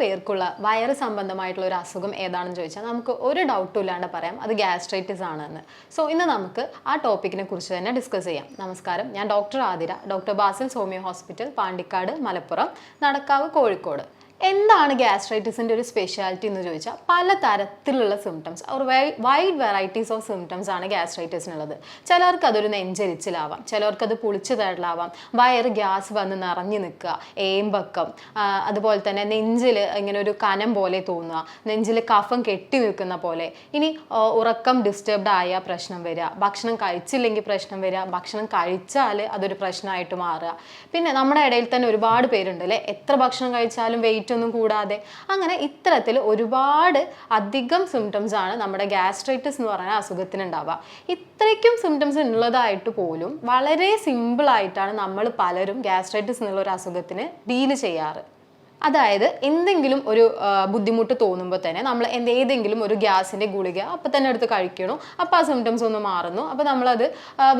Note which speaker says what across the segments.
Speaker 1: പേർക്കുള്ള വയറ് സംബന്ധമായിട്ടുള്ള ഒരു അസുഖം ഏതാണെന്ന് ചോദിച്ചാൽ നമുക്ക് ഒരു ഡൗട്ടും ഇല്ലാണ്ട് പറയാം. അത് ഗ്യാസ്ട്രൈറ്റിസ് ആണെന്ന്. സോ ഇന്ന് നമുക്ക് ആ ടോപ്പിക്കിനെ കുറിച്ച് തന്നെ ഡിസ്കസ് ചെയ്യാം. നമസ്കാരം. ഞാൻ ഡോക്ടർ ആതിര. ഡോക്ടർ ബാസിൽ സോമിയോ ഹോസ്പിറ്റൽ പാണ്ടിക്കാട് മലപ്പുറം നടക്കാവ് കോഴിക്കോട്. എന്താണ് ഗ്യാസ്ട്രൈറ്റിസിന്റെ ഒരു സ്പെഷ്യാലിറ്റി എന്ന് ചോദിച്ചാൽ പല തരത്തിലുള്ള സിംറ്റംസ് ഒരു വൈഡ് വെറൈറ്റീസ് ഓഫ് സിംറ്റംസ് ആണ് ഗ്യാസ്ട്രൈറ്റിസിനുള്ളത് ചിലർക്ക് അതൊരു നെഞ്ചരിച്ചിലാവാം. ചിലർക്കത് പൊളിച്ചു തരലാവാം വയറ് ഗ്യാസ് വന്ന് നിറഞ്ഞു നിൽക്കുക. ഏമ്പക്കം അതുപോലെ തന്നെ നെഞ്ചിൽ ഇങ്ങനെ ഒരു കനം പോലെ തോന്നുക. നെഞ്ചിൽ കഫം കെട്ടി നിൽക്കുന്ന പോലെ. ഇനി ഉറക്കം ഡിസ്റ്റർബ്ഡ് ആയ പ്രശ്നം വരിക. ഭക്ഷണം കഴിച്ചില്ലെങ്കിൽ പ്രശ്നം വരിക. ഭക്ഷണം കഴിച്ചാൽ അതൊരു പ്രശ്നമായിട്ട് മാറുക. പിന്നെ നമ്മുടെ ഇടയിൽ തന്നെ ഒരുപാട് പേരുണ്ട് അല്ലേ എത്ര ഭക്ഷണം കഴിച്ചാലും വെയിറ്റ് ഒന്നും കൂടാതെ. അങ്ങനെ ഇത്തരത്തിൽ ഒരുപാട് അധികം സിംറ്റംസ് ആണ് നമ്മുടെ ഗ്യാസ്ട്രൈറ്റിസ് എന്ന് പറയുന്ന അസുഖത്തിന് ഉണ്ടാവുക ഇത്രയ്ക്കും സിംറ്റംസ് ഉള്ളതായിട്ട് പോലും വളരെ സിമ്പിളായിട്ടാണ് നമ്മൾ പലരും ഗ്യാസ്ട്രൈറ്റിസ് എന്നുള്ള ഒരു അസുഖത്തിന് ഡീൽ ചെയ്യാറ്. അതായത് എന്തെങ്കിലും ഒരു ബുദ്ധിമുട്ട് തോന്നുമ്പോൾ തന്നെ നമ്മൾ എന്ത് ഏതെങ്കിലും ഒരു ഗ്യാസിന്റെ ഗുളിക അപ്പം തന്നെ എടുത്ത് കഴിക്കണു. അപ്പോൾ ആ സിംറ്റംസ് ഒന്ന് മാറുന്നു. അപ്പോൾ നമ്മളത്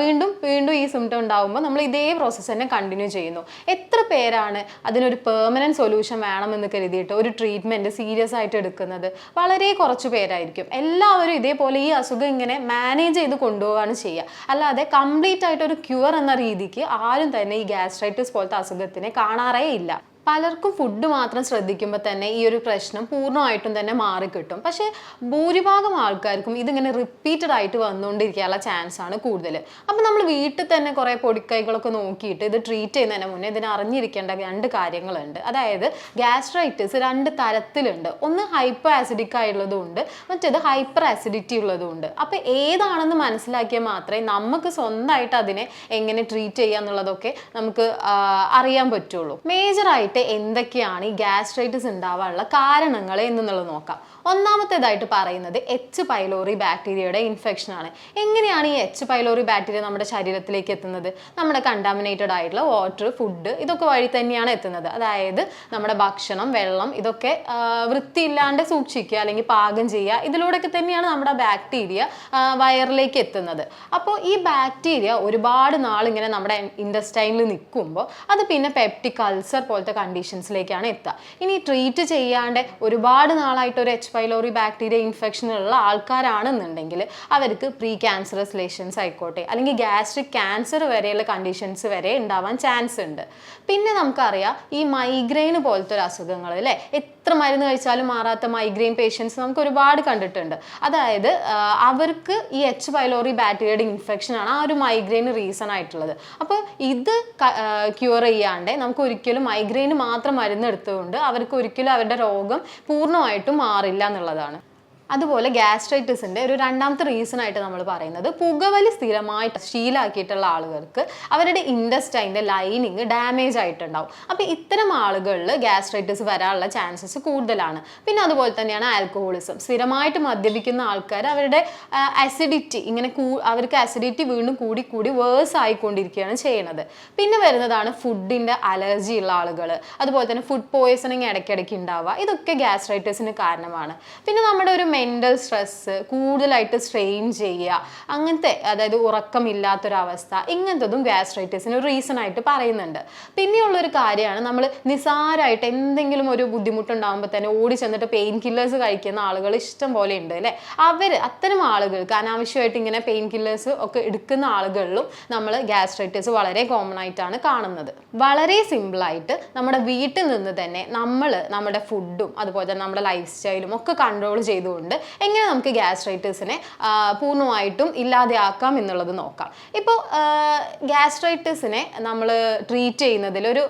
Speaker 1: വീണ്ടും വീണ്ടും ഈ സിംറ്റം ഉണ്ടാകുമ്പോൾ നമ്മൾ ഇതേ പ്രോസസ്സ് തന്നെ കണ്ടിന്യൂ ചെയ്യുന്നു. എത്ര പേരാണ് അതിനൊരു പെർമനന്റ് സൊല്യൂഷൻ വേണമെന്ന് കരുതിയിട്ട് ഒരു ട്രീറ്റ്മെന്റ് സീരിയസ് ആയിട്ട് എടുക്കുന്നത്? വളരെ കുറച്ച് പേരായിരിക്കും. എല്ലാവരും ഇതേപോലെ ഈ അസുഖം ഇങ്ങനെ മാനേജ് ചെയ്ത് കൊണ്ടുപോവുകയാണ് ചെയ്യുക അല്ലാതെ കംപ്ലീറ്റ് ആയിട്ട് ഒരു ക്യൂർ എന്ന രീതിക്ക് ആരും തന്നെ ഈ ഗ്യാസ്ട്രൈറ്റിസ് പോലത്തെ അസുഖത്തിനെ കാണാറേ ഇല്ല. പലർക്കും ഫുഡ് മാത്രം ശ്രദ്ധിക്കുമ്പോൾ തന്നെ ഈ ഒരു പ്രശ്നം പൂർണമായിട്ടും തന്നെ മാറിക്കിട്ടും. പക്ഷേ ഭൂരിഭാഗം ആൾക്കാർക്കും ഇതിങ്ങനെ റിപ്പീറ്റഡ് ആയിട്ട് വന്നുകൊണ്ടിരിക്കാനുള്ള ചാൻസ് ആണ് കൂടുതൽ അപ്പോൾ നമ്മൾ വീട്ടിൽ തന്നെ കുറേ പൊടിക്കൈകളൊക്കെ നോക്കിയിട്ട് ഇത് ട്രീറ്റ് ചെയ്യുന്നതിന് മുന്നേ ഇതിന് അറിഞ്ഞിരിക്കേണ്ട രണ്ട് കാര്യങ്ങളുണ്ട്. അതായത് ഗ്യാസ്ട്രൈറ്റിസ് രണ്ട് തരത്തിലുണ്ട്. ഒന്ന് ഹൈപ്പർ ആസിഡിക് ആയിട്ടുള്ളതും ഉണ്ട് മറ്റേത് ഹൈപ്പർ ആസിഡിറ്റി ഉള്ളതും ഉണ്ട് അപ്പോൾ ഏതാണെന്ന് മനസ്സിലാക്കിയാൽ മാത്രമേ നമുക്ക് സ്വന്തമായിട്ട് അതിനെ എങ്ങനെ ട്രീറ്റ് ചെയ്യുക എന്നുള്ളതൊക്കെ നമുക്ക് അറിയാൻ പറ്റുള്ളൂ. മേജറായിട്ട് എന്തൊക്കെയാണ് ഈ ഗ്യാസ്ട്രൈറ്റിസ് ഉണ്ടാവാനുള്ള കാരണങ്ങൾ എന്നുള്ളത് നോക്കാം. ഒന്നാമത്തേതായിട്ട് പറയുന്നത് എച്ച് പൈലോറി ബാക്ടീരിയയുടെ ഇൻഫെക്ഷനാണ് എങ്ങനെയാണ് ഈ എച്ച് പൈലോറി ബാക്ടീരിയ നമ്മുടെ ശരീരത്തിലേക്ക് എത്തുന്നത്? നമ്മുടെ കണ്ടാമിനേറ്റഡ് ആയിട്ടുള്ള വാട്ടർ ഫുഡ് ഇതൊക്കെ വഴി തന്നെയാണ് എത്തുന്നത്. അതായത് നമ്മുടെ ഭക്ഷണം വെള്ളം ഇതൊക്കെ വൃത്തിയില്ലാണ്ട് സൂക്ഷിക്കുക അല്ലെങ്കിൽ പാകം ചെയ്യുക ഇതിലൂടെയൊക്കെ തന്നെയാണ് നമ്മുടെ ബാക്ടീരിയ വയറിലേക്ക് എത്തുന്നത്. അപ്പോൾ ഈ ബാക്ടീരിയ ഒരുപാട് നാൾ ഇങ്ങനെ നമ്മുടെ ഇൻഡസ്റ്റൈനിൽ നിൽക്കുമ്പോൾ അത് പിന്നെ പെപ്റ്റിക് അൾസർ പോലത്തെ കണ്ടീഷൻസിലേക്കാണ് എത്തുക. ഇനി ട്രീറ്റ് ചെയ്യാണ്ട് ഒരുപാട് നാളായിട്ട് ഒരു എച്ച് പൈലോറി ബാക്ടീരിയ ഇൻഫെക്ഷൻ ഉള്ള ആൾക്കാരാണെന്നുണ്ടെങ്കിൽ അവർക്ക് പ്രീ ക്യാൻസറസ് ലേഷൻസ് ആയിക്കോട്ടെ അല്ലെങ്കിൽ ഗ്യാസ്ട്രിക് ക്യാൻസർ വരെയുള്ള കണ്ടീഷൻസ് വരെ ഉണ്ടാവാൻ ചാൻസ് ഉണ്ട്. പിന്നെ നമുക്കറിയാം ഈ മൈഗ്രെയിൻ പോലത്തെ ഒരു അസുഖങ്ങൾ അല്ലേ? എത്ര മരുന്ന് കഴിച്ചാലും മാറാത്ത മൈഗ്രെയിൻ പേഷ്യൻസ് നമുക്ക് ഒരുപാട് കണ്ടിട്ടുണ്ട്. അതായത് അവർക്ക് ഈ എച്ച് പൈലോറി ബാക്ടീരിയയുടെ ഇൻഫെക്ഷൻ ആണ് ആ ഒരു മൈഗ്രെയിൻ റീസൺ ആയിട്ടുള്ളത്. അപ്പോൾ ഇത് ക്യൂർ ചെയ്യാണ്ട് നമുക്ക് ഒരിക്കലും മൈഗ്രെയിന് മാത്രം മരുന്ന് എടുത്തുകൊണ്ട് അവർക്ക് ഒരിക്കലും അവരുടെ രോഗം പൂർണമായിട്ടും മാറില്ല എന്നുള്ളതാണ്. അതുപോലെ ഗ്യാസ്ട്രൈറ്റിസിന്റെ ഒരു രണ്ടാമത്തെ റീസൺ ആയിട്ട് നമ്മൾ പറയുന്നത് പുകവലി സ്ഥിരമായിട്ട് ശീലാക്കിയിട്ടുള്ള ആളുകൾക്ക് അവരുടെ ഇൻഡസ്റ്റൈന്റെ ലൈനിങ് ഡാമേജ് ആയിട്ടുണ്ടാവും. അപ്പോൾ ഇത്തരം ആളുകളിൽ ഗ്യാസ്ട്രൈറ്റിസ് വരാനുള്ള ചാൻസസ് കൂടുതലാണ്. പിന്നെ അതുപോലെ തന്നെയാണ് ആൽക്കഹോളിസം സ്ഥിരമായിട്ട് മദ്യപിക്കുന്ന ആൾക്കാർ അവരുടെ അസിഡിറ്റി ഇങ്ങനെ അവർക്ക് അസിഡിറ്റി വീണ്ടും കൂടി കൂടി വേഴ്സ് ആയിക്കൊണ്ടിരിക്കുകയാണ് ചെയ്യുന്നത്. പിന്നെ വരുന്നതാണ് ഫുഡിന്റെ അലർജി ഉള്ള ആളുകൾ അതുപോലെ തന്നെ ഫുഡ് പോയ്സണിങ് ഇടയ്ക്കിടയ്ക്ക് ഉണ്ടാവുക. ഇതൊക്കെ ഗ്യാസ്ട്രൈറ്റിസിന് കാരണമാണ്. പിന്നെ നമ്മുടെ ഒരു മെന്റൽ സ്ട്രെസ്സ് കൂടുതലായിട്ട് സ്ട്രെയിൻ ചെയ്യുക. അങ്ങനത്തെ അതായത് ഉറക്കമില്ലാത്തൊരവസ്ഥ ഇങ്ങനത്തതും ഗ്യാസ്ട്രൈറ്റിസിന് ഒരു റീസൺ ആയിട്ട് പറയുന്നുണ്ട്. പിന്നെയുള്ളൊരു കാര്യമാണ് നമ്മൾ നിസാരമായിട്ട് എന്തെങ്കിലും ഒരു ബുദ്ധിമുട്ടുണ്ടാകുമ്പോൾ തന്നെ ഓടി ചെന്നിട്ട് പെയിൻ കില്ലേഴ്സ് കഴിക്കുന്ന ആളുകൾ ഇഷ്ടം പോലെ ഉണ്ട് അല്ലേ? അവർ അത്തരം ആളുകൾക്ക് അനാവശ്യമായിട്ട് ഇങ്ങനെ പെയിൻ കില്ലേഴ്സ് ഒക്കെ എടുക്കുന്ന ആളുകളിലും നമ്മൾ ഗ്യാസ്ട്രൈറ്റിസ് വളരെ കോമൺ ആയിട്ടാണ് കാണുന്നത്. വളരെ സിമ്പിളായിട്ട് നമ്മുടെ വീട്ടിൽ നിന്ന് തന്നെ നമ്മൾ നമ്മുടെ ഫുഡും അതുപോലെ തന്നെ നമ്മുടെ ലൈഫ് സ്റ്റൈലും ഒക്കെ കൺട്രോൾ ചെയ്തുകൊണ്ട് എങ്ങനെ നമുക്ക് ഗ്യാസ്ട്രൈറ്റിസിനെ പൂർണമായിട്ടും ഇല്ലാതെയാക്കാം എന്നുള്ളത് നോക്കാം. ഇപ്പോൾ ഗ്യാസ്ട്രൈറ്റിസിനെ നമ്മൾ ട്രീറ്റ് ചെയ്യുന്നതിൽ ഒരു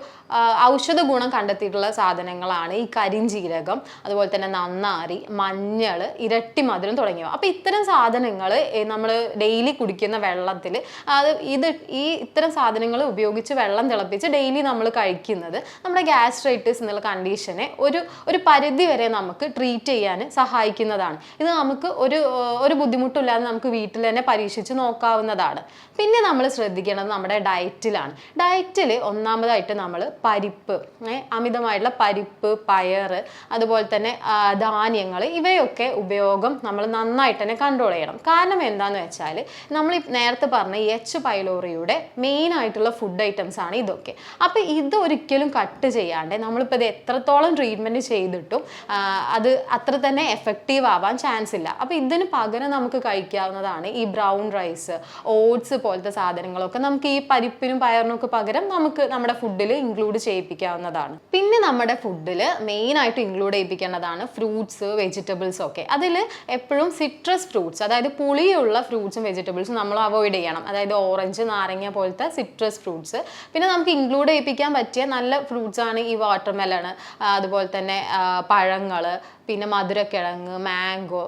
Speaker 1: ഔഷധ ഗുണം കണ്ടെത്തിയിട്ടുള്ള സാധനങ്ങളാണ് ഈ കരിഞ്ജീരകം അതുപോലെ തന്നെ നന്നാരി മഞ്ഞൾ ഇരട്ടി മധുരം തുടങ്ങിയവ. അപ്പോൾ ഇത്തരം സാധനങ്ങൾ നമ്മൾ ഡെയിലി കുടിക്കുന്ന വെള്ളത്തിൽ അത് ഇത് ഈ ഇത്തരം സാധനങ്ങൾ ഉപയോഗിച്ച് വെള്ളം തിളപ്പിച്ച് ഡെയിലി നമ്മൾ കഴിക്കുന്നത് നമ്മുടെ ഗ്യാസ്ട്രൈറ്റിസ് എന്നുള്ള കണ്ടീഷനെ ഒരു ഒരു പരിധി വരെ നമുക്ക് ട്രീറ്റ് ചെയ്യാൻ സഹായിക്കുന്നതാണ്. നല്ലതാണ് ഇത് നമുക്ക് ഒരു ഒരു ബുദ്ധിമുട്ടില്ലാതെ നമുക്ക് വീട്ടിൽ തന്നെ പരീക്ഷിച്ച് നോക്കാവുന്നതാണ്. പിന്നെ നമ്മൾ ശ്രദ്ധിക്കേണ്ടത് നമ്മുടെ ഡയറ്റിലാണ്. ഡയറ്റിൽ ഒന്നാമതായിട്ട് നമ്മൾ പരിപ്പ് അമിതമായിട്ടുള്ള പരിപ്പ് പയർ അതുപോലെ തന്നെ ധാന്യങ്ങൾ ഇവയൊക്കെ ഉപയോഗം നമ്മൾ നന്നായിട്ട് തന്നെ കൺട്രോൾ ചെയ്യണം. കാരണം എന്താണെന്ന് വെച്ചാൽ നമ്മൾ നേരത്തെ പറഞ്ഞ എച്ച് പൈലോറിയുടെ മെയിൻ ആയിട്ടുള്ള ഫുഡ് ഐറ്റംസ് ആണ് ഇതൊക്കെ. അപ്പോൾ ഇതൊരിക്കലും കട്ട് ചെയ്യാണ്ട് നമ്മളിപ്പോൾ ഇത് എത്രത്തോളം ട്രീറ്റ്മെന്റ് ചെയ്തിട്ടും അത് അത്ര തന്നെ എഫക്റ്റീവ് ആവാൻ ചാൻസ് ഇല്ല. അപ്പോൾ ഇതിന് പകരം നമുക്ക് കഴിക്കാവുന്നതാണ് ഈ ബ്രൗൺ റൈസ് ഓട്സ് പോലത്തെ സാധനങ്ങളൊക്കെ. നമുക്ക് ഈ പരിപ്പിനും പയറിനൊക്കെ പകരം നമുക്ക് നമ്മുടെ ഫുഡിൽ ഇൻക്ലൂഡ് ചെയ്യിപ്പിക്കാവുന്നതാണ്. പിന്നെ നമ്മുടെ ഫുഡിൽ മെയിനായിട്ട് ഇൻക്ലൂഡ് ചെയ്യിപ്പിക്കേണ്ടതാണ് ഫ്രൂട്ട്സ് വെജിറ്റബിൾസ് ഒക്കെ. അതിൽ എപ്പോഴും സിട്രസ് ഫ്രൂട്ട്സ് അതായത് പുളിയുള്ള ഫ്രൂട്ട്സും വെജിറ്റബിൾസും നമ്മൾ അവോയ്ഡ് ചെയ്യണം. അതായത് ഓറഞ്ച് നാരങ്ങ പോലത്തെ സിട്രസ് ഫ്രൂട്ട്സ് പിന്നെ നമുക്ക് ഇൻക്ലൂഡ് ചെയ്യിപ്പിക്കാൻ പറ്റിയ നല്ല ഫ്രൂട്ട്സാണ് ഈ വാട്ടർമെലൺ അതുപോലെ തന്നെ പഴങ്ങൾ പിന്നെ മധുരക്കിഴങ്ങ് മാംഗോ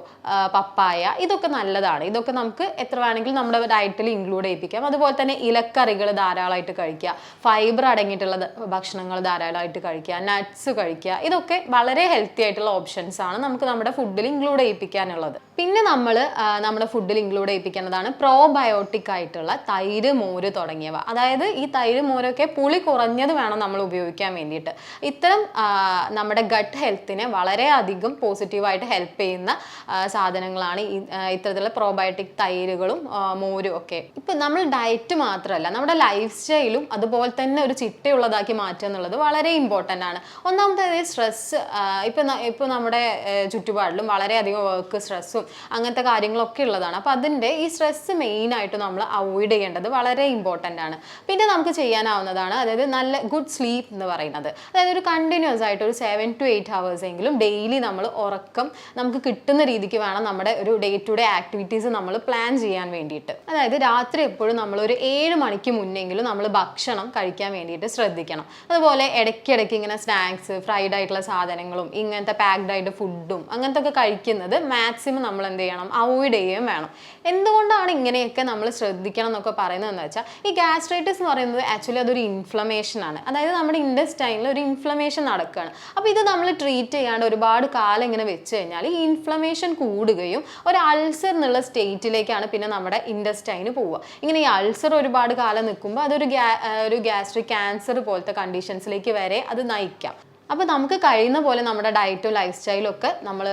Speaker 1: പപ്പായ ഇതൊക്കെ നല്ലതാണ്. ഇതൊക്കെ നമുക്ക് എത്ര വേണമെങ്കിലും നമ്മുടെ ഡയറ്റിൽ ഇൻക്ലൂഡ് ചെയ്യിപ്പിക്കാം. അതുപോലെ തന്നെ ഇലക്കറികൾ ധാരാളമായിട്ട് കഴിക്കുക. ഫൈബർ അടങ്ങിയിട്ടുള്ള ഭക്ഷണങ്ങൾ ധാരാളമായിട്ട് കഴിക്കുക. നട്ട്സ് കഴിക്കുക. ഇതൊക്കെ വളരെ ഹെൽത്തി ആയിട്ടുള്ള ഓപ്ഷൻസ് ആണ് നമുക്ക് നമ്മുടെ ഫുഡിൽ ഇൻക്ലൂഡ് ചെയ്യിപ്പിക്കാനുള്ളത്. പിന്നെ നമ്മൾ നമ്മുടെ ഫുഡിൽ ഇൻക്ലൂഡ് ചെയ്യിപ്പിക്കുന്നതാണ് പ്രോബയോട്ടിക് ആയിട്ടുള്ള തൈര് മോര് തുടങ്ങിയവ. അതായത് ഈ തൈര് മോരൊക്കെ പുളി കുറഞ്ഞത് വേണം നമ്മൾ ഉപയോഗിക്കാൻ വേണ്ടിയിട്ട്. ഇത്തരം നമ്മുടെ ഗട്ട് ഹെൽത്തിനെ വളരെയധികം പോസിറ്റീവായിട്ട് ഹെൽപ്പ് ചെയ്യുന്ന സാധനങ്ങളാണ് ഈ ഇത്തരത്തിലുള്ള പ്രോബയോട്ടിക് തൈരുകളും മോരും ഒക്കെ. ഇപ്പം നമ്മൾ ഡയറ്റ് മാത്രമല്ല നമ്മുടെ ലൈഫ് സ്റ്റൈലും അതുപോലെ തന്നെ ഒരു ചിട്ടയുള്ളതാക്കി മാറ്റുക എന്നുള്ളത് വളരെ ഇമ്പോർട്ടന്റ് ആണ്. ഒന്നാമത്തേത് സ്ട്രെസ് ഇപ്പം ഇപ്പം നമ്മുടെ ചുറ്റുപാടിലും വളരെയധികം വർക്ക് സ്ട്രെസ്സും അങ്ങനത്തെ കാര്യങ്ങളൊക്കെ ഉള്ളതാണ്. അപ്പോൾ അതിന്റെ ഈ സ്ട്രെസ് മെയിനായിട്ട് നമ്മൾ അവോയ്ഡ് ചെയ്യേണ്ടത് വളരെ ഇമ്പോർട്ടന്റ് ആണ്. പിന്നെ നമുക്ക് ചെയ്യാനാവുന്നതാണ് അതായത് നല്ല ഗുഡ് സ്ലീപ്പ് എന്ന് പറയുന്നത്. അതായത് ഒരു കണ്ടിന്യൂസ് ആയിട്ട് ഒരു സെവൻ ടു എയ്റ്റ് ഹവേഴ്സ് എങ്കിലും ഡെയിലി നമ്മൾ ഉറക്കം നമുക്ക് കിട്ടുന്ന രീതിക്ക് വേണം നമ്മുടെ ഒരു ഡേ ടു ഡേ ആക്ടിവിറ്റീസ് നമ്മൾ പ്ലാൻ ചെയ്യാൻ വേണ്ടിയിട്ട്. അതായത് രാത്രി എപ്പോഴും നമ്മൾ ഒരു ഏഴ് മണിക്ക് മുന്നെങ്കിലും നമ്മൾ ഭക്ഷണം കഴിക്കാൻ വേണ്ടിയിട്ട് ശ്രദ്ധിക്കണം. അതുപോലെ ഇടയ്ക്കിടയ്ക്ക് ഇങ്ങനെ സ്നാക്സ് ഫ്രൈഡ് ആയിട്ടുള്ള സാധനങ്ങളും ഇങ്ങനത്തെ പാക്ഡ് ആയിട്ട് ഫുഡും അങ്ങനത്തെ ഒക്കെ കഴിക്കുന്നത് മാക്സിമം നമ്മൾ എന്ത് ചെയ്യണം അവോയ്ഡ് ചെയ്യുകയും വേണം. എന്തുകൊണ്ടാണ് ഇങ്ങനെയൊക്കെ നമ്മൾ ശ്രദ്ധിക്കണം എന്നൊക്കെ പറയുന്നതെന്ന് വെച്ചാൽ ഈ ഗ്യാസ്ട്രൈറ്റിസ് എന്ന് പറയുന്നത് ആക്ച്വലി അതൊരു ഇൻഫ്ലമേഷൻ ആണ്. അതായത് നമ്മുടെ ഇൻഡസ്റ്റൈനിൽ ഒരു ഇൻഫ്ലമേഷൻ നടക്കുകയാണ് അപ്പോൾ ഇത് നമ്മൾ ട്രീറ്റ് ചെയ്യാണ്ട് ഒരുപാട് കാലം ഇങ്ങനെ വെച്ച് കഴിഞ്ഞാൽ ഈ ഇൻഫ്ലമേഷൻ കൂടുകയും ഒരു അൾസർ എന്നുള്ള സ്റ്റേറ്റിലേക്കാണ് പിന്നെ നമ്മുടെ ഇൻഡസ്റ്റൈന് പോവുക. ഇങ്ങനെ ഈ അൾസർ ഒരുപാട് കാലം നിൽക്കുമ്പോൾ അതൊരു ഒരു ഗ്യാസ്ട്രിക് ക്യാൻസർ പോലത്തെ കണ്ടീഷൻസിലേക്ക് വരെ അത് നയിക്കാം. അപ്പോൾ നമുക്ക് കഴിയുന്ന പോലെ നമ്മുടെ ഡയറ്റും ലൈഫ് സ്റ്റൈലും ഒക്കെ നമ്മൾ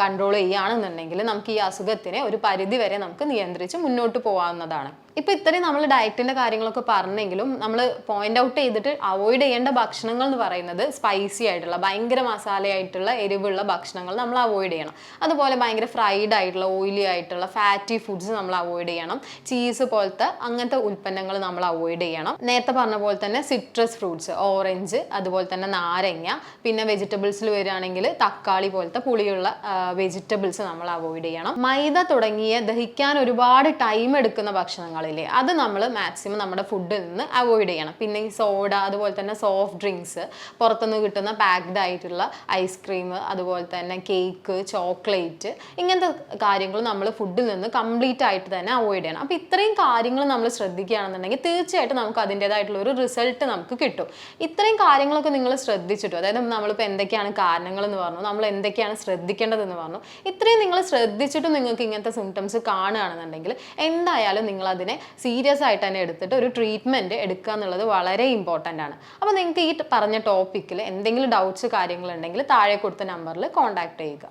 Speaker 1: കൺട്രോൾ ചെയ്യുകയാണെന്നുണ്ടെങ്കിൽ നമുക്ക് ഈ അസുഖത്തിനെ ഒരു പരിധി വരെ നമുക്ക് നിയന്ത്രിച്ച് മുന്നോട്ട് പോകാവുന്നതാണ്. ഇപ്പോൾ ഇത്രയും നമ്മൾ ഡയറ്റിന്റെ കാര്യങ്ങളൊക്കെ പറഞ്ഞെങ്കിലും നമ്മൾ പോയിന്റ് ഔട്ട് ചെയ്തിട്ട് അവോയ്ഡ് ചെയ്യേണ്ട ഭക്ഷണങ്ങൾ എന്ന് പറയുന്നത് സ്പൈസി ആയിട്ടുള്ള ഭയങ്കര മസാലയായിട്ടുള്ള എരിവുള്ള ഭക്ഷണങ്ങൾ നമ്മൾ അവോയ്ഡ് ചെയ്യണം. അതുപോലെ ഭയങ്കര ഫ്രൈഡ് ആയിട്ടുള്ള ഓയിലി ആയിട്ടുള്ള ഫാറ്റി ഫുഡ്സ് നമ്മൾ അവോയ്ഡ് ചെയ്യണം. ചീസ് പോലത്തെ അങ്ങനത്തെ ഉൽപ്പന്നങ്ങൾ നമ്മൾ അവോയ്ഡ് ചെയ്യണം. നേരത്തെ പറഞ്ഞ പോലെ തന്നെ സിട്രസ് ഫ്രൂട്ട്സ് ഓറഞ്ച് അതുപോലെ തന്നെ നാരങ്ങ പിന്നെ വെജിറ്റബിൾസിൽ വരികയാണെങ്കിൽ തക്കാളി പോലത്തെ പുളിയുള്ള വെജിറ്റബിൾസ് നമ്മൾ അവോയ്ഡ് ചെയ്യണം. മൈദ തുടങ്ങിയ ദഹിക്കാൻ ഒരുപാട് ടൈം എടുക്കുന്ന ഭക്ഷണങ്ങളില്ലേ അത് നമ്മൾ മാക്സിമം നമ്മുടെ ഫുഡിൽ നിന്ന് അവോയ്ഡ് ചെയ്യണം. പിന്നെ ഈ സോഡ അതുപോലെ തന്നെ സോഫ്റ്റ് ഡ്രിങ്ക്സ് പുറത്തുനിന്ന് കിട്ടുന്ന പാക്ഡ് ആയിട്ടുള്ള ഐസ്ക്രീം അതുപോലെ തന്നെ കേക്ക് ചോക്ലേറ്റ് ഇങ്ങനത്തെ കാര്യങ്ങൾ നമ്മൾ ഫുഡിൽ നിന്ന് കംപ്ലീറ്റ് ആയിട്ട് തന്നെ അവോയ്ഡ് ചെയ്യണം. അപ്പോൾ ഇത്രയും കാര്യങ്ങൾ നമ്മൾ ശ്രദ്ധിക്കുകയാണെന്നുണ്ടെങ്കിൽ തീർച്ചയായിട്ടും നമുക്ക് അതിന്റെതായിട്ടുള്ള ഒരു റിസൾട്ട് നമുക്ക് കിട്ടും. ഇത്രയും കാര്യങ്ങളൊക്കെ നിങ്ങൾ ശ്രദ്ധിച്ചിട്ടു അതായത് നമ്മളിപ്പോൾ എന്തൊക്കെയാണ് കാരണങ്ങൾ എന്ന് പറഞ്ഞു നമ്മൾ എന്തൊക്കെയാണ് ശ്രദ്ധിക്കേണ്ടതെന്ന് പറഞ്ഞു ഇത്രയും നിങ്ങൾ ശ്രദ്ധിച്ചിട്ടും നിങ്ങൾക്ക് ഇങ്ങനത്തെ സിംറ്റംസ് കാണുകയാണെന്നുണ്ടെങ്കിൽ എന്തായാലും നിങ്ങൾ അതിനെ സീരിയസ് ആയിട്ട് തന്നെ എടുത്തിട്ട് ഒരു ട്രീറ്റ്മെന്റ് എടുക്കുക എന്നുള്ളത് വളരെ ഇമ്പോർട്ടന്റ് ആണ്. അപ്പോൾ നിങ്ങൾക്ക് ഈ പറഞ്ഞ ടോപ്പിക്കിൽ എന്തെങ്കിലും ഡൗട്ട്സ് കാര്യങ്ങളുണ്ടെങ്കിൽ താഴെ കൊടുത്ത നമ്പറിൽ കോൺടാക്ട് ചെയ്യുക.